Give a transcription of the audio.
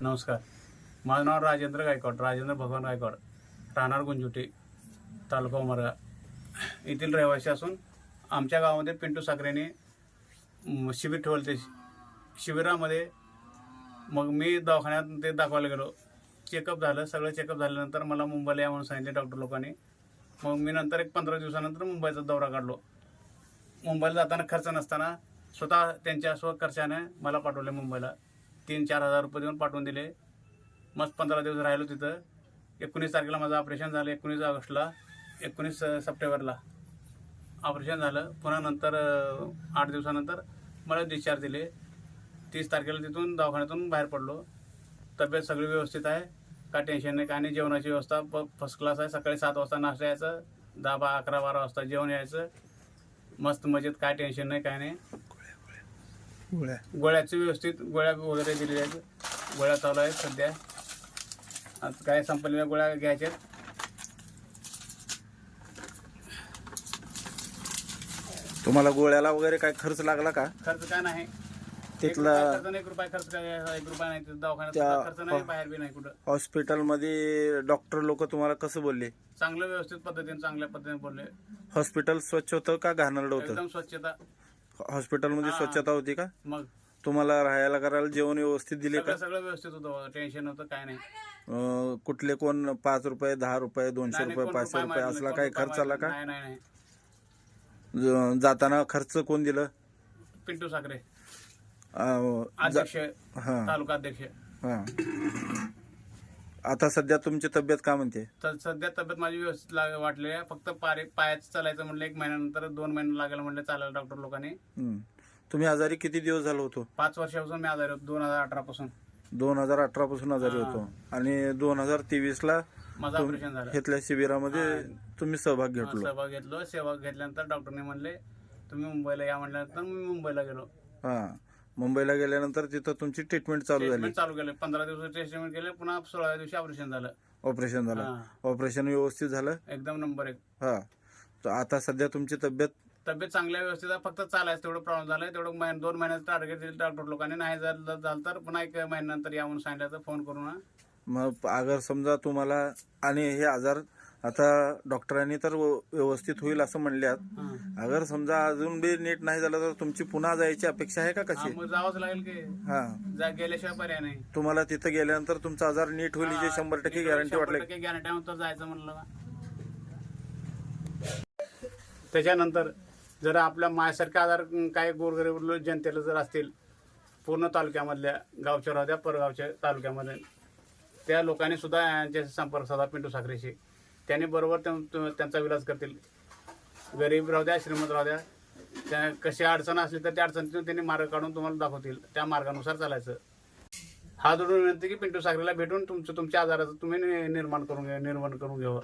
नमस्कार. माझं नाव राजेंद्र गायकवाड राजेंद्र भगवान गायकवाड राहणार गुंजुटे तालुका उमरगा. येथील रहिवासी असून आमच्या गावामध्ये पिंटू साखरेने शिबिर ठेवलं ते शिबिरामध्ये मग मी दवाखान्यात ते दाखवायला गेलो. चेकअप झालं सगळं चेकअप झाल्यानंतर मला मुंबईला या म्हणून सांगितले डॉक्टर लोकांनी. मग मी नंतर एक पंधरा दिवसानंतर मुंबईचा दौरा काढलो. मुंबईला जाताना खर्च नसताना स्वतः त्यांच्या स्व खर्चाने मला पाठवले मुंबईला. तीन चार हजार रुपये देऊन पाठवून दिले. मस्त पंधरा दिवस राहिलो तिथं. एकोणीस तारखेला माझं ऑपरेशन झालं एकोणीस ऑगस्टला एकोणीस सप्टेंबरला. ऑपरेशन झालं. पुन्हा नंतर आठ दिवसानंतर मला डिस्चार्ज दिले. तीस तारखेला तिथून दवाखान्यातून बाहेर पडलो. तब्येत सगळी व्यवस्थित आहे. काय टेन्शन नाही काय नाही. जेवणाची व्यवस्था प फर्स्ट क्लास आहे. सकाळी सात वाजता नाश्ता यायचं. दहा बा अकरा बारा वाजता जेवण यायचं. मस्त मजेत काय टेन्शन नाही काय नाही. गोळ्या. गोळ्याची व्यवस्थित गोळ्या वगैरे दिलेल्या आहेत. गोळ्या चालू आहेत सध्या. आता काय संपलेल्या गोळ्या घ्यायच्या तुम्हाला गोळ्याला वगैरे काय खर्च लागला का? खर्च काय नाही. तिथला एक रुपया खर्च नाही, एक रुपया खर्च काय एक रुपया नाही तिथं दवाखान्यात त्या- सुद्धा खर्च नाही बाहेर बी नाही कुठं. हॉस्पिटलमध्ये डॉक्टर लोक तुम्हाला कसं बोलले? चांगलं व्यवस्थित पद्धतीने चांगल्या पद्धतीने बोलले. हॉस्पिटल स्वच्छ होतं का घाणरड होतं? एकदम स्वच्छता. हॉस्पिटलमध्ये हा. स्वच्छता होती का? मग? तुम्हाला राहायला करायला जेवण व्यवस्थित दिले का? सगळं सगळं व्यवस्थित होतं टेन्शन होतं काय नाही. अं, कुठले कोण पाच रुपये दहा रुपये दोनशे नाही, रुपये कोण पाचशे रुपया मागितलं, असला कोण काही खर्च आला का? मागितलं. नाही नाही नाही. ज- जाताना खर्च कोण दिलं? पिंटू साखरे. अं, जा- अध्यक्ष हा. तालुका अध्यक्ष. हा. आता सध्या तुमची तब्येत का म्हणते? तर सध्या तब्येत माझी व्यवस्थित लाग वाटली आहे. फक्त पारे पायाचं चालायचं म्हणलं एक महिन्यानंतर दोन महिने लागेल म्हणलं चालायला डॉक्टर लोकांनी. हम्म. तुम्ही आजारी किती दिवस झालो होतो? पाच वर्षापासून मी आजारी होतो दोन हजार अठरा पासून. दोन हजार अठरा पासून आजारी. होतो. आणि दोन हजार तेवीस ला माझं ऑपरेशन झालं. घेतल्या शिबिरामध्ये. तुम्ही सहभाग हा, घेतलो. सहभाग घेतलो. सेवा घेतल्यानंतर डॉक्टरने म्हणले तुम्ही मुंबईला या म्हटल्यानंतर मी मुंबईला गेलो. हा. मुंबईला गेल्यानंतर तिथं तुमची ट्रीटमेंट चालू झाली. ट्रीटमेंट चालू केले. पंधरा दिवस ट्रीटमेंट केले. पुन्हा सोळाव्या दिवशी ऑपरेशन झालं. ऑपरेशन झालं. हा. ऑपरेशन व्यवस्थित झालं? एकदम नंबर एक. हा. तर आता सध्या तुमची तब्येत? तब्येत चांगल्या व्यवस्थित आहे. फक्त चालायचं तेवढं प्रॉब्लेम झालाय. तेवढं महिन- दोन महिन्याचं टार्गेट दिलं डॉक्टर लोकांनी. नाही झालं झालं तर पुन्हा एक महिन्यानंतर या म्हणून सांगितलं तर फोन करून. मग अगर समजा तुम्हाला आणि हे आजार आता डॉक्टरांनी तर व्यवस्थित होईल असं म्हणल्यात. अगर समजा अजून बी नीट नाही झालं तर तुमची पुन्हा जायची अपेक्षा आहे का कशी? मग जावंच लागेल की. हा. जा गेल्याशिवाय पर्याय नाही. तुम्हाला तिथं गेल्यानंतर तुमचा आजार नीट होईल हिची शंभर टक्के गॅरंटी वाटली गॅरंटी तर जायचं म्हणलं का. त्याच्यानंतर जर आपल्या माझ्यासारखे आजार अं, काही गोरगरीब लो- जनतेला जर असतील पूर्ण तालुक्यामधल्या गावच्या राहत्या परगावच्या तालुक्यामध्ये त्या लोकांनी सुद्धा यांचे संपर्क साधा पिंटू साखरेशी. त्याने बरोबर त्यां- त्यांचा विलास करतील. गरीब राहू द्या श्रीमंत राहू द्या. त्या कशी अडचण असली तर त्या अडचणीतून त्यांनी मार्ग काढून तुम्हाला दाखवतील. त्या मार्गानुसार चालायचं. हा जोडून विनंती की पिंटू साखरेला भेटून तुमचं तुमच्या आजाराचं तुम्ही निर्माण करून घ्या निर्माण करून घ्यावं.